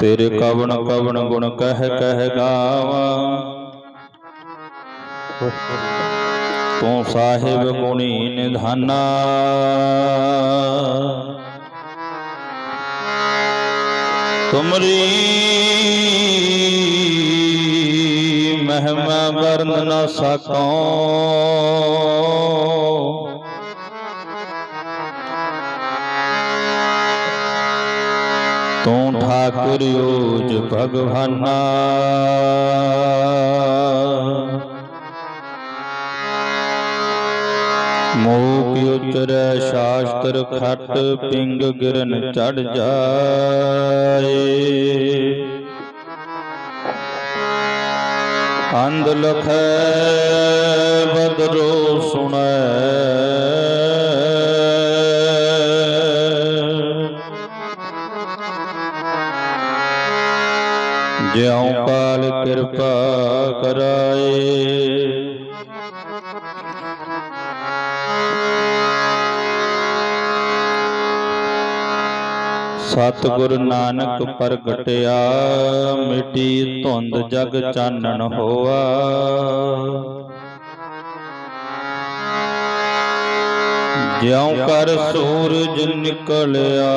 ਤੇਰੇ ਕਵਣ ਕਵਣ ਗੁਣ ਕਹਿ ਕਹਿ ਗਾਵਾਂ। ਤੂੰ ਸਾਹਿਬ ਗੁਣੀ ਨਿਧਾਨਾ। ਤੁਮਰੀ ਮਹਿਮਾ ਵਰਨ ਨ ਸਕੋ। ਤੂੰ ਠਾਕੁਰ ਓਜ ਭਗਵਾਨਾ। ਮੋਹ ਉਚਰੈ ਸ਼ਾਸਤਰ ਖਟ ਪਿੰਗ ਗਿਰਨ ਚੜ ਜਾਏ। ਅੰਧ ਲਖੈ ਬਦਰੋ ਸੁਣੈ ਜਿਉ ਕਾਲ ਕਿਰਪਾ ਕਰਾਏ। ਸਤਿਗੁਰ ਨਾਨਕ ਪ੍ਰਗਟਿਆ ਮਿਟੀ ਧੁੰਦ ਜਗ ਚਾਨਣ ਹੋਆ। ਜਿਉ ਕਰ ਸੂਰਜ ਨਿਕਲਿਆ।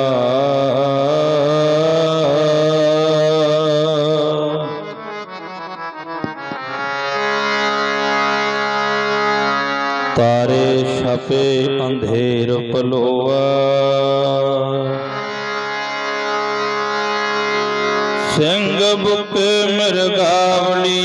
ਤਾਰੇ ਛਪੇ ਅੰਧੇਰ ਪਲੋਆ। ਸਿੰਘ ਬੁਕ ਮਿਰਗਾਵਲੀ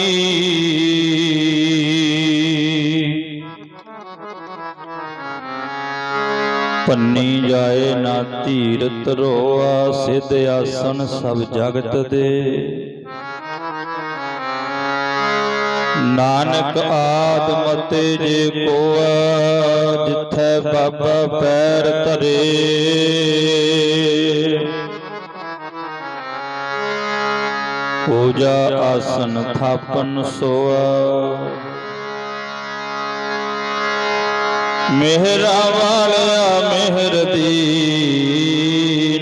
ਪੰਨੀ ਜਾਏ ਨਾ ਧੀਰਤ ਰੋਆ, ਸਿਧ ਆਸਨ ਸਭ ਜਗਤ ਦੇ। ਨਾਨਕ ਆਦਮ ਤੇ ਜੇ ਕੋਆ ਜਿੱਥੈ ਬਾਬਾ ਪੈਰ ਧਰੇ। ਪੂਜਾ ਆਸਨ ਥਾਪਨ ਸੋਆ। ਮਿਹਰਾ ਵਾਲਿਆ ਮਿਹਰ ਦੀ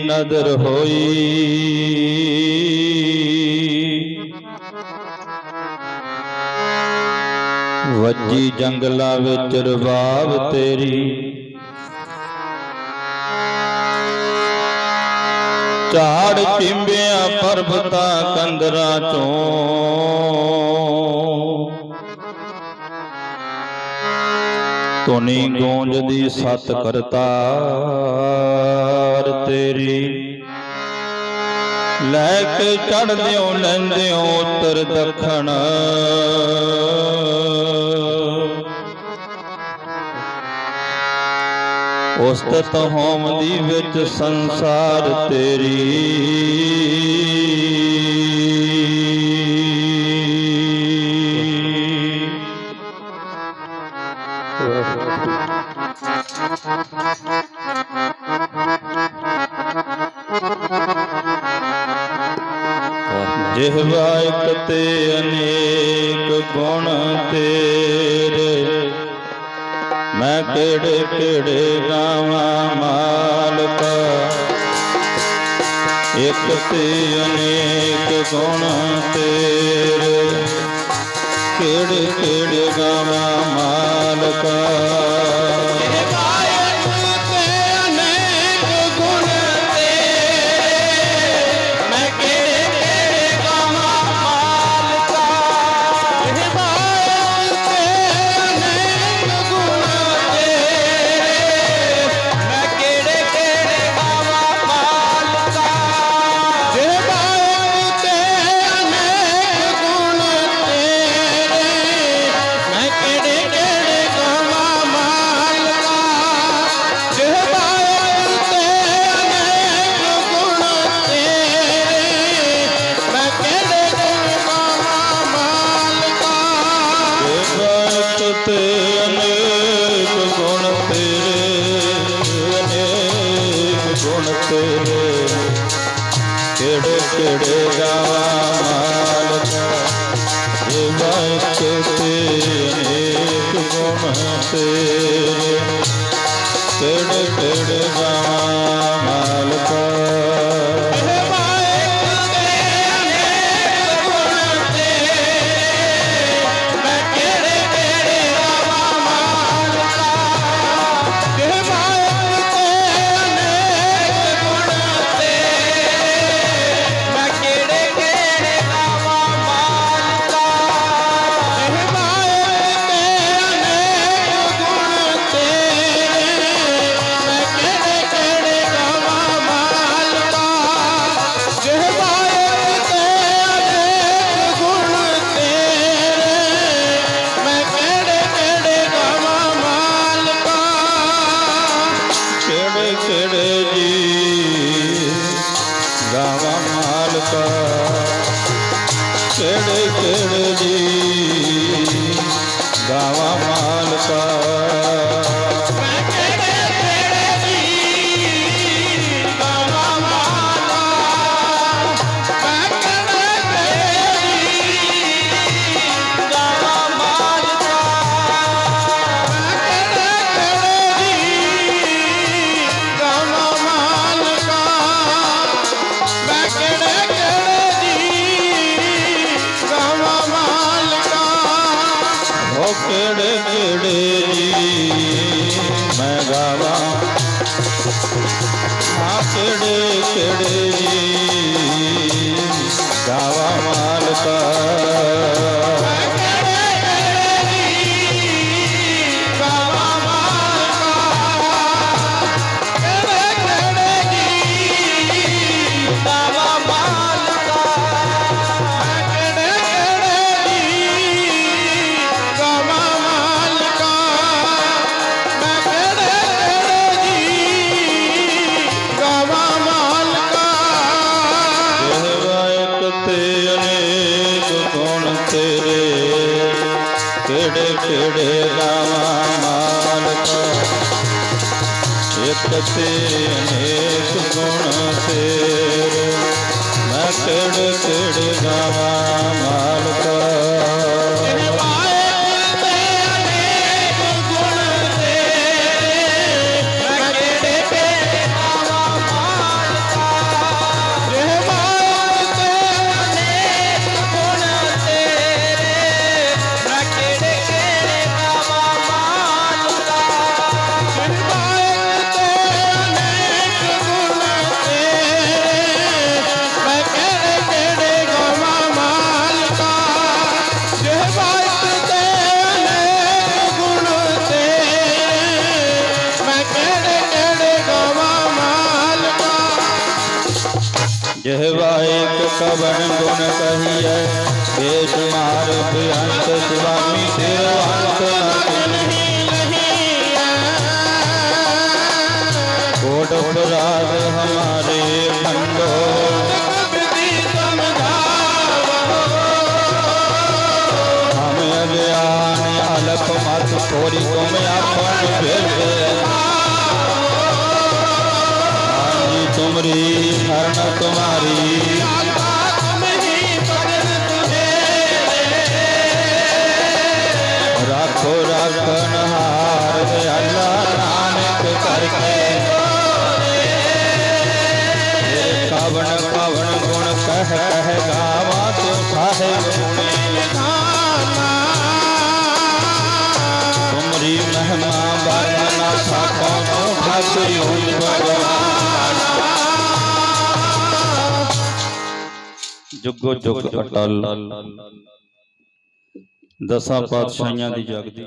ਨਦਰ ਹੋਈ। ਵੱਜੀ ਜੰਗਲਾਂ ਵਿੱਚ ਰਬਾਬ ਤੇਰੀ। ਝਾੜ ਚਿੰਬਿਆ ਪਰਬਤਾਂ ਕੰਦਰਾਂ ਚੋਂ। ਧੁਨੀ ਗੂੰਜਦੀ ਸਤ ਕਰਤਾਰ ਤੇਰੀ। ਲੈ ਕੇ ਚੜਦਿਓ ਲੈਂਦਿਓ ਉੱਤਰ ਦੱਖਣ। ਉਸਤਤ ਹੋਮਦੀ ਵਿੱਚ ਸੰਸਾਰ ਤੇਰੀ। ਜਿਹਵਾ ਇਕ ਤੇ ਅਨੇਕ ਗੁਣ ਤੇਰੇ ਮੈਂ ਕਿਹੜੇ ਕਿਹੜੇ ਗਾਵਾਂ ਮਾਲਕਾ। ਇੱਕ ਤੇ ਅਨੇਕ ਗੁਣ ਤੇਰੇ। ਕਿਹੜੇ ਕਿਹੜੇ ਗਾਵਾਂ ਮਾਲਕਾ। ಕೆಡು ಕೆಡು ಕೆಡು ರಾಮಾಲಕ ವಿವಕ್ಷತೆ ಅನೇಕ ಗುಣತೆ ಕೆಡು ಕೆಡು ರಾಮಾಲಕ ਆ ਕਿਹੜੇ ਕਿਹੜੇ ਜੀ ਗਾਵਾਂ ਮਾਲਕਾ ਜਿਹਵਾ ਇੱਕ ਤੇ ਅਨੇਕ ਗੁਣ ਤੇਰੇ ਕਿਹੜੇ ਕਿਹੜੇ ਗਾਵਾਂ ਮਾਲਕਾ ਇੱਕ ਤੇ ਅਨੇਕ ਗੁਣ ਤੇਰੇ ਮੈਂ ਕਿਹੜੇ ਕਿਹੜੇ ਗਾਵਾਂ ਮਾਲਕਾ ਜਿਹਵਾ ਇੱਕ ਕਵਨ ਗੁਣ ਕਹੀਐ ਬੇਸ਼ੁਮਾਰ ਬੇਅੰਤ ਸੁਆਮੀ ਤੇਰਾ ਅੰਤ ਨਾ ਕੋਟ ਅਪਰਾਧ ਹਮਾਰੇ ਖੰਡੋ ਹਮ ਅਗਿਆਨ ਅਲਪ शरण तुम्हारी राखो रखन हार अल्लाह नानक करके। पवन पवन गुण कह कह गावा तो साहेब तुम्हारी महिमा वर्णना साखो तो भगवान। ਜੁਗੋ ਜੁਗ ਅਟਲ। ਦਸਾਂ ਪਾਤਸ਼ਾਹੀਆਂ ਦੀ ਜਗਦੀ।